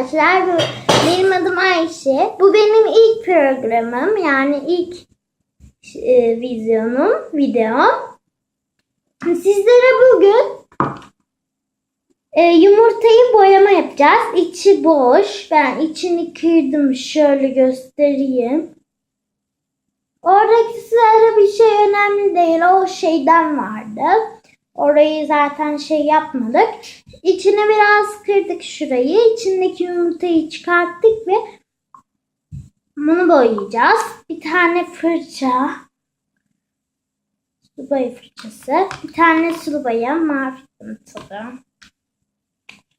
Arkadaşlar bu- benim adım Ayşe. Bu benim ilk programım yani ilk e, vizyonum, videom. Sizlere bugün e, yumurtayı boyama yapacağız. İçi boş. Ben içini kırdım. Şöyle göstereyim. Oradaki sarı bir şey önemli değil. O şeyden vardı. Orayı zaten şey yapmadık. İçine biraz kırdık şurayı. İçindeki yumurtayı çıkarttık ve bunu boyayacağız. Bir tane fırça. Sulu boya fırçası. Bir tane sulu boya mavi tadı.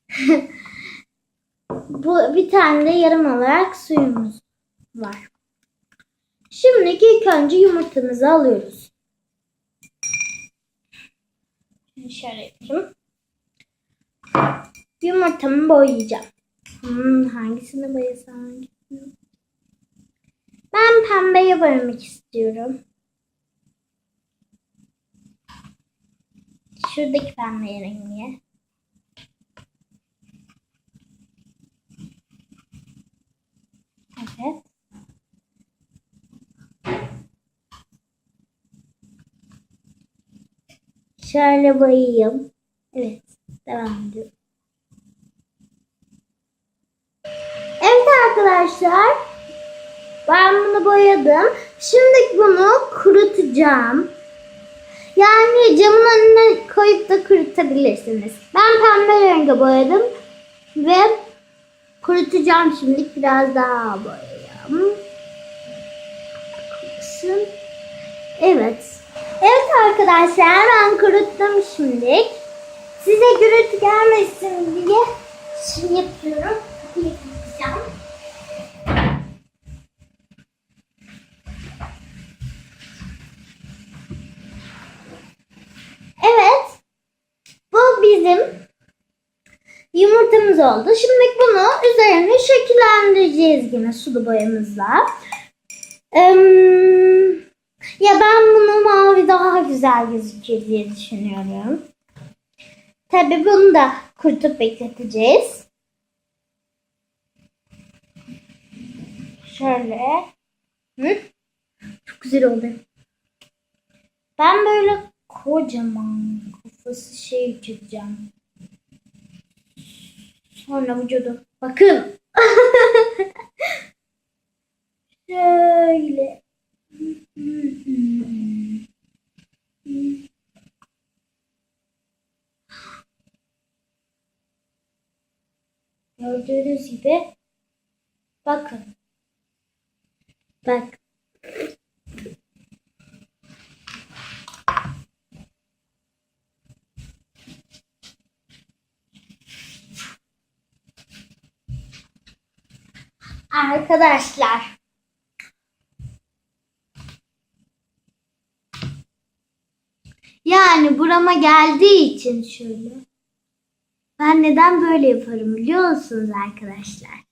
Bu bir tane de yarım olarak suyumuz var. Şimdi ilk önce yumurtamızı alıyoruz. Şöyle yapayım. Yumurtamı boyayacağım. Hmm, hangisini boyasam? hangisini? Ben pembeye boyamak istiyorum. Şuradaki pembe rengi. Evet. Şöyle boyayayım. Evet. Devam ediyorum. Evet arkadaşlar. Ben bunu boyadım. Şimdi bunu kurutacağım. Yani camın önüne koyup da kurutabilirsiniz. Ben pembe rengi boyadım. Ve kurutacağım şimdi. Biraz daha boyayayım. Evet. Evet arkadaşlar ben kuruttum şimdi. Size gürültü gelmesin diye şimdi yapıyorum. Kapıyı. Evet. Bu bizim yumurtamız oldu. Şimdi bunu üzerine şekillendireceğiz yine sulu boyamızla. Eee, ya ben bunu mavi daha güzel gözükür diye düşünüyorum. Tabi bunu da kurutup bekleteceğiz. Şöyle. Hı? Çok güzel oldu. Ben böyle kocaman kafası şey çekeceğim. Sonra vücudu. Bakın. Gördüğünüz gibi bakın. Bak. Arkadaşlar Yani burama geldiği için şöyle. Ben neden böyle yaparım biliyor musunuz arkadaşlar?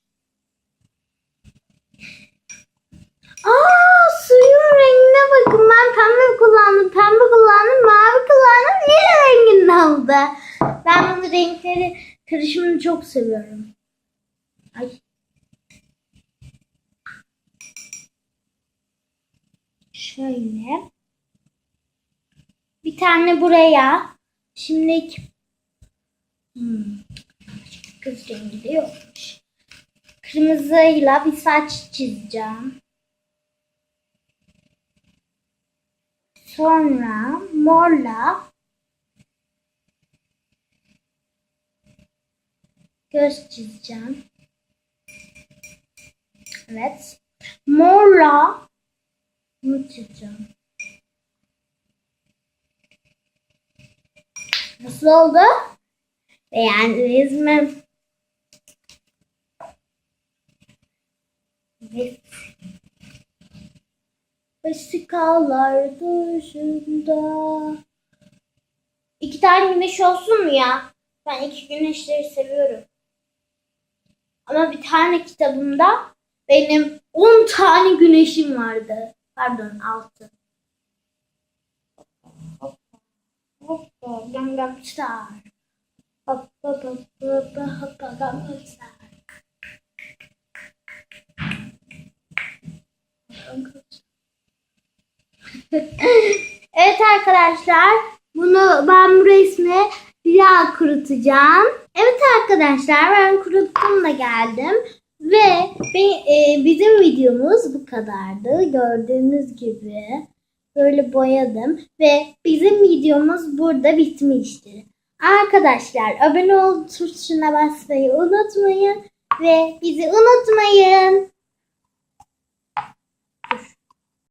Aa suyun rengine bakın. Ben pembe kullandım, pembe kullandım, mavi kullandım. Lila renginde oldu. Ben bunu renkleri karışımını çok seviyorum. Ay. Şöyle. Bir tane buraya. Şimdi hmm. kız rengi. Kırmızıyla bir saç çizeceğim. Sonra morla göz çizeceğim. Evet. Morla bunu çizeceğim. Nasıl oldu? Beğendiniz mi? Evet. Vesikalar dışında. İki tane güneş olsun mu ya? Ben iki güneşleri seviyorum. Ama bir tane kitabımda benim 10 tane güneşim vardı. Pardon 6. Hoppa Gangnam Star. Evet arkadaşlar. Bunu ben bu resmi bir daha kurutacağım. Evet arkadaşlar ben kuruttum da geldim. Ve e, bizim videomuz bu kadardı. Gördüğünüz gibi böyle boyadım. Ve bizim videomuz burada bitmiştir. Arkadaşlar abone ol tuşuna basmayı unutmayın. Ve bizi unutmayın.